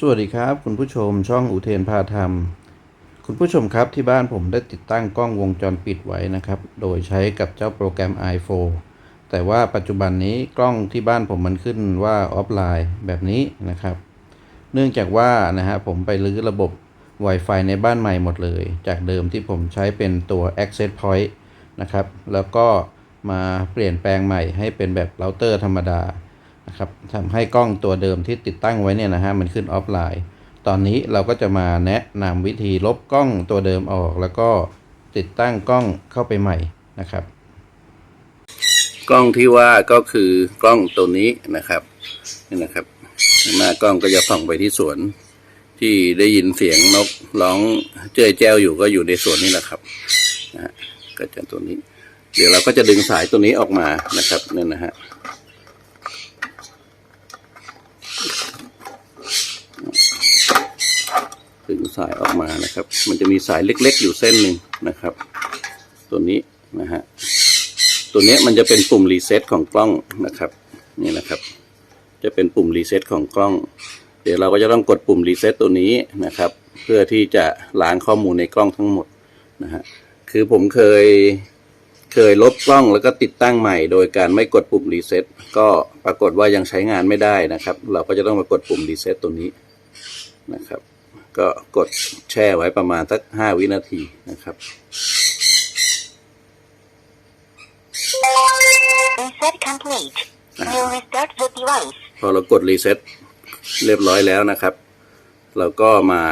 สวัสดีครับ คุณผู้ชมช่องอุเทนพาธรรม คุณผู้ชมครับที่บ้านผมได้ติดตั้งกล้องวงจรปิดไว้นะครับ โดยใช้กับเจ้าโปรแกรม iPhone แต่ว่าปัจจุบันนี้กล้องที่บ้านผมมันขึ้นว่าออฟไลน์แบบนี้นะครับ เนื่องจากว่านะฮะผมไปรื้อระบบ Wi-Fi ในบ้านใหม่หมดเลย จากเดิมที่ผมใช้เป็นตัว Access Point นะครับ แล้วก็มาเปลี่ยนแปลงใหม่ให้เป็นแบบเราเตอร์ธรรมดา นะครับทำให้กล้องตัวเดิมที่ติดตั้งไว้เนี่ยนะฮะมันขึ้นออฟไลน์ ตอนนี้เราก็จะมาแนะนำวิธีลบกล้องตัวเดิมออก แล้วก็ติดตั้งกล้องเข้าไปใหม่นะครับ กล้องที่ว่าก็คือกล้องตัวนี้นะครับนี่นะครับหน้ากล้องก็จะส่องไปที่สวน ที่ได้ยินเสียงนกร้องเจ้ยแจ้วอยู่ก็อยู่ในสวนนี่แหละครับนะฮะก็จะตัวนี้ เดี๋ยวเราก็จะดึงสายตัวนี้ออกมานะครับนี่นะฮะ ดึง สายออกมานะครับ มันจะมีสายเล็กๆ อยู่เส้นหนึ่งนะครับ ตัวนี้นะฮะตัวนี้มันจะเป็นปุ่มรีเซ็ตของกล้องนะครับนี่นะครับ จะเป็นปุ่มรีเซ็ตของกล้อง เดี๋ยวเราก็จะต้องกดปุ่มรีเซ็ตตัวนี้นะครับ เพื่อที่จะล้างข้อมูลในกล้องทั้งหมดนะฮะคือผมเคยเคยลบกล้องแล้วก็ติดตั้งใหม่ โดยการไม่กดปุ่มรีเซ็ตก็ปรากฏว่ายังใช้งานไม่ได้นะครับ เราก็จะต้องมากดปุ่มรีเซ็ตตัวนี้นะครับ ก็กดแช่ไว้ประมาณสักห้าวินาทีนะครับ Reset complete. We'll restart the device. พอเรากดรีเซ็ตเรียบร้อยแล้วนะครับ เราก็มา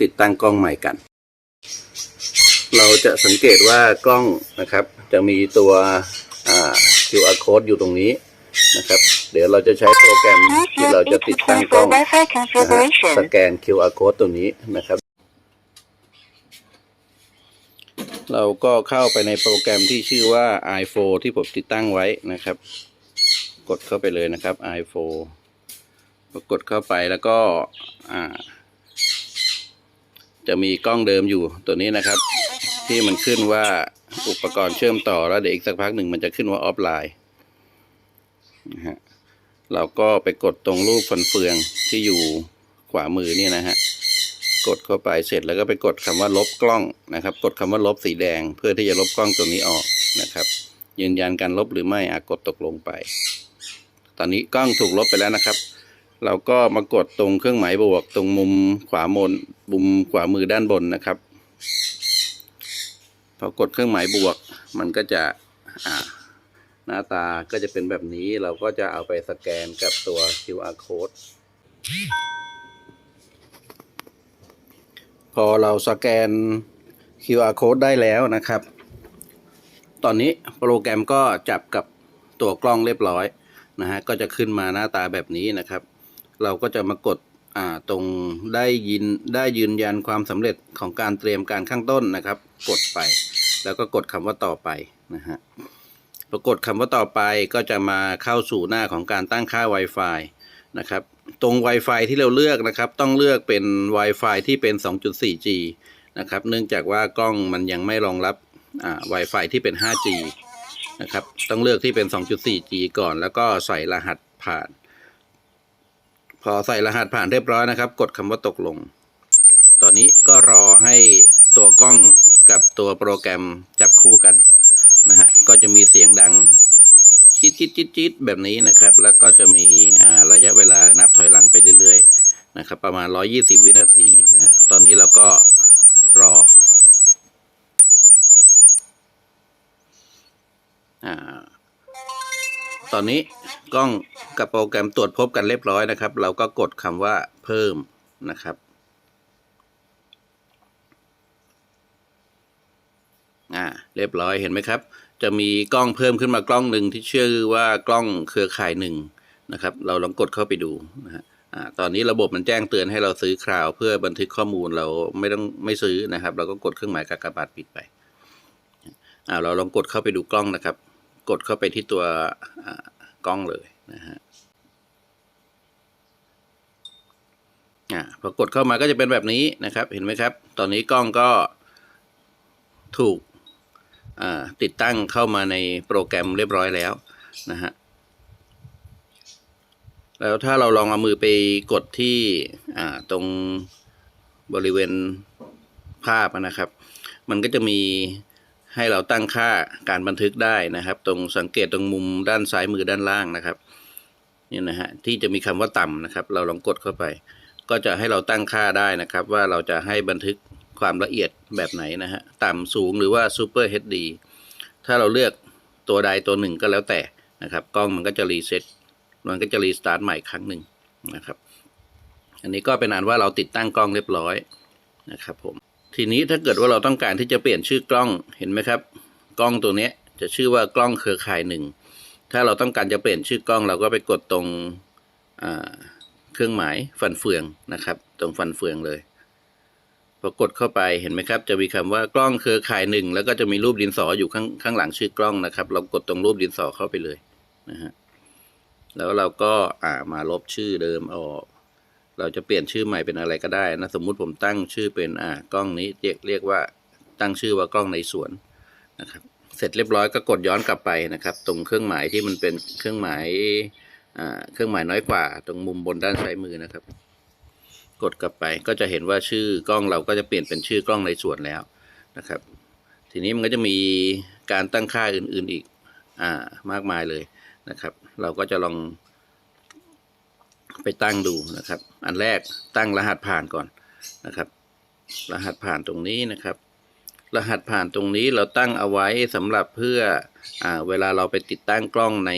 ติดตั้งกล้องใหม่กัน เราจะสังเกตว่ากล้องนะครับ จะมีตัวอ่า QR code อยู่ตรงนี้ นะครับ เดี๋ยวเราจะใช้โปรแกรมที่เราจะติดตั้งกล้องนะฮะสแกน QR code ตัวนี้นะครับ เราก็เข้าไปในโปรแกรมที่ชื่อว่า i4 ที่ผมติดตั้งไว้นะครับ กดเข้าไปเลยนะครับ i4 พอกดเข้าไปแล้วก็จะมีกล้องเดิมอยู่ตัวนี้นะครับ ที่มันขึ้นว่าอุปกรณ์เชื่อมต่อแล้วเดี๋ยวอีกสักพักหนึ่งมันจะขึ้นว่าออฟไลน์ นะฮะเราก็ไปกดตรงรูปฟันเฟืองที่อยู่ขวามือนี่นะฮะกดเข้าไปเสร็จแล้วก็ไปกดคำว่าลบกล้องนะครับ กดคำว่าลบสีแดง เพื่อที่จะลบกล้องตัวนี้ออกนะครับ ยืนยันการลบหรือไม่อากดตกลงไป ตอนนี้กล้องถูกลบไปแล้วนะครับ เราก็มากดตรงเครื่องหมายบวก ตรงมุมขวาบนมุมขวามือด้านบนนะครับพอกดเครื่องหมายบวก มันก็จะอ่า หน้าตาก็จะเป็นแบบนี้เราก็จะเอาไปสแกนกับตัว QR code พอเราสแกน QR code ได้แล้วนะครับ ตอนนี้โปรแกรมก็จับกับตัวกล้องเรียบร้อยนะฮะ ก็จะขึ้นมาหน้าตาแบบนี้นะครับ เราก็จะมากดอ่าตรงได้ยินได้ยืนยันความสำเร็จของการเตรียมการข้างต้นนะครับ กดไป แล้วก็กดคำว่าต่อไปนะฮะ ปรากฏคำว่าต่อไปก็จะมาเข้าสู่หน้าของการตั้งค่า Wi-Fi นะครับตรง Wi-Fi ที่เราเลือกนะครับ ต้องเลือกเป็น Wi-Fi ที่เป็น 2.4G นะครับ เนื่องจากว่ากล้องมันยังไม่รองรับอ่า Wi-Fi ที่เป็น 5G นะครับต้องเลือกที่เป็น 2.4G ก่อน แล้วก็ใส่รหัสผ่าน พอใส่รหัสผ่านเรียบร้อยนะครับ กดคำว่าตกลง ตอนนี้ก็รอให้ตัวกล้องกับตัวโปรแกรมจับคู่กัน นะฮะก็จะมีเสียงดังจิ๊ดจิ๊ดจิ๊ดจิ๊ดแบบนี้นะครับ แล้วก็จะมีระยะเวลานับถอยหลังไปเรื่อยๆนะครับ ประมาณ 120 วินาทีนะฮะตอนนี้เราก็รอตอนนี้กล้องกับโปรแกรมตรวจพบกันเรียบร้อยนะครับ เราก็กดคำว่าเพิ่มนะครับ อ่าเรียบร้อยเห็นไหมครับ จะมีกล้องเพิ่มขึ้นมากล้องหนึ่งที่ชื่อว่ากล้องเครือข่ายหนึ่งนะครับ เราลองกดเข้าไปดูนะฮะอ่าตอนนี้ระบบมันแจ้งเตือนให้เราซื้อคราวเพื่อบันทึกข้อมูลเราไม่ต้องไม่ซื้อนะครับ เราก็กดเครื่องหมายกากบาทปิดไปอ่าเราลองกดเข้าไปดูกล้องนะครับ กดเข้าไปที่ตัวอ่ากล้องเลยนะฮะอ่าพอกดเข้ามาก็จะเป็นแบบนี้นะครับ เห็นไหมครับ ตอนนี้กล้องก็ถูก ติดตั้งเข้ามาในโปรแกรมเรียบร้อยแล้วนะฮะแล้วถ้าเราลองเอามือไปกดที่ตรงบริเวณภาพนะครับ มันก็จะมีให้เราตั้งค่าการบันทึกได้นะครับ ตรงสังเกตตรงมุมด้านซ้ายมือด้านล่างนะครับนี่นะฮะที่จะมีคำว่าต่ำนะครับ เราลองกดเข้าไป ก็จะให้เราตั้งค่าได้นะครับ ว่าเราจะให้บันทึก ความละเอียดแบบไหนนะฮะ ต่ำสูงหรือว่า Super HD ถ้าเราเลือกตัวใดตัวหนึ่งก็แล้วแต่นะครับ กล้องมันก็จะรีเซ็ตมันก็จะรีสตาร์ทใหม่ครั้งหนึ่งนะครับ อันนี้ก็เป็นอันว่าเราติดตั้งกล้องเรียบร้อยนะครับผม ทีนี้ถ้าเกิดว่าเราต้องการที่จะเปลี่ยนชื่อกล้องเห็นไหมครับ กล้องตัวนี้จะชื่อว่ากล้องเครือข่ายหนึ่งถ้าเราต้องการจะเปลี่ยนชื่อกล้องเราก็ไปกดตรงเครื่องหมายฟันเฟืองนะครับ ตรงฟันเฟืองเลย พอกดเข้าไปเห็นไหมครับ จะมีคำว่ากล้องเครือข่ายหนึ่งแล้วก็จะมีรูปดินสออยู่ข้างข้างหลังชื่อกล้องนะครับ เรากดตรงรูปดินสอเข้าไปเลยนะฮะแล้วเราก็อ่ามาลบชื่อเดิมออก เราจะเปลี่ยนชื่อใหม่เป็นอะไรก็ได้นะสมมุติผมตั้งชื่อเป็นอ่ากล้องนี้เรียกเรียกว่าตั้งชื่อว่ากล้องในสวนนะครับ เสร็จเรียบร้อยก็กดย้อนกลับไปนะครับ ตรงเครื่องหมายที่มันเป็นเครื่องหมายอ่าเครื่องหมายน้อยกว่า ตรงมุมบนด้านซ้ายมือนะครับ กดกลับไปก็จะเห็นว่าชื่อกล้องเราก็จะเปลี่ยนเป็นชื่อกล้องในส่วนแล้วนะครับ ทีนี้มันก็จะมีการตั้งค่าอื่น ๆอีกอ่ามากมายเลยนะครับ เราก็จะลองไปตั้งดูนะครับ อันแรกตั้งรหัสผ่านก่อนนะครับ รหัสผ่านตรงนี้นะครับ รหัสผ่านตรงนี้เราตั้งเอาไว้สำหรับเพื่ออ่าเวลาเราไปติดตั้งกล้องใน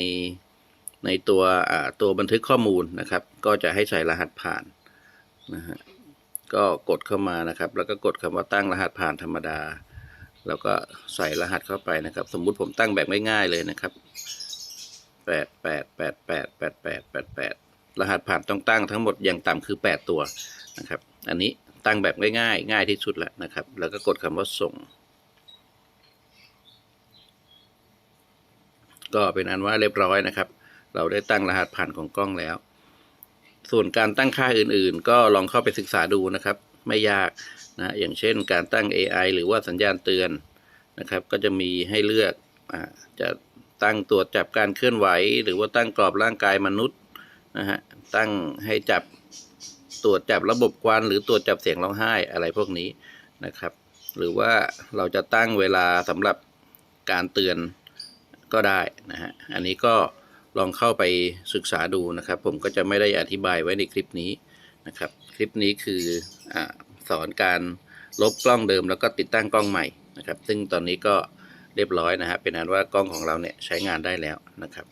ในตัวอ่าตัวบันทึกข้อมูลนะครับ ก็จะให้ใส่รหัสผ่าน นะฮะก็กดเข้ามานะครับ แล้วก็กดคำว่าตั้งรหัสผ่านธรรมดา แล้วก็ใส่รหัสเข้าไปนะครับ สมมุติผมตั้งแบบง่ายๆเลยนะครับแปดแปดแปดแปดแปดแปดแปดแปดรหัสผ่านต้องตั้งทั้งหมดอย่างต่ำคือ 8 ตัวนะครับ อันนี้ตั้งแบบง่ายๆ ง่ายที่สุดแล้วนะครับ แล้วก็กดคำว่าส่ง ก็เป็นอันว่าเรียบร้อยนะครับ เราได้ตั้งรหัสผ่านของกล้องแล้ว ส่วนการตั้งค่าอื่นๆ ก็ลองเข้าไปศึกษาดูนะครับ ไม่ยากนะอย่างเช่นการตั้ง AI หรือว่าสัญญาณเตือนนะครับ ก็จะมีให้เลือกอาจะตั้งตรวจจับการเคลื่อนไหว หรือว่าตั้งกรอบร่างกายมนุษย์นะฮะตั้งให้จับตรวจจับระบบควันหรือตรวจจับเสียงร้องไห้อะไรพวกนี้นะครับ หรือว่าเราจะตั้งเวลาสำหรับการเตือนก็ได้นะฮะอันนี้ก็ ลองเข้าไปศึกษาดูนะครับ ผมก็จะไม่ได้อธิบายไว้ในคลิปนี้นะครับ คลิปนี้คืออสอนการลบกล้องเดิมแล้วก็ติดตั้งกล้องใหม่นะครับ ซึ่งตอนนี้ก็เรียบร้อยนะฮะเป็นอันว่ากล้องของเราเนี่ยใช้งานได้แล้วนะครับ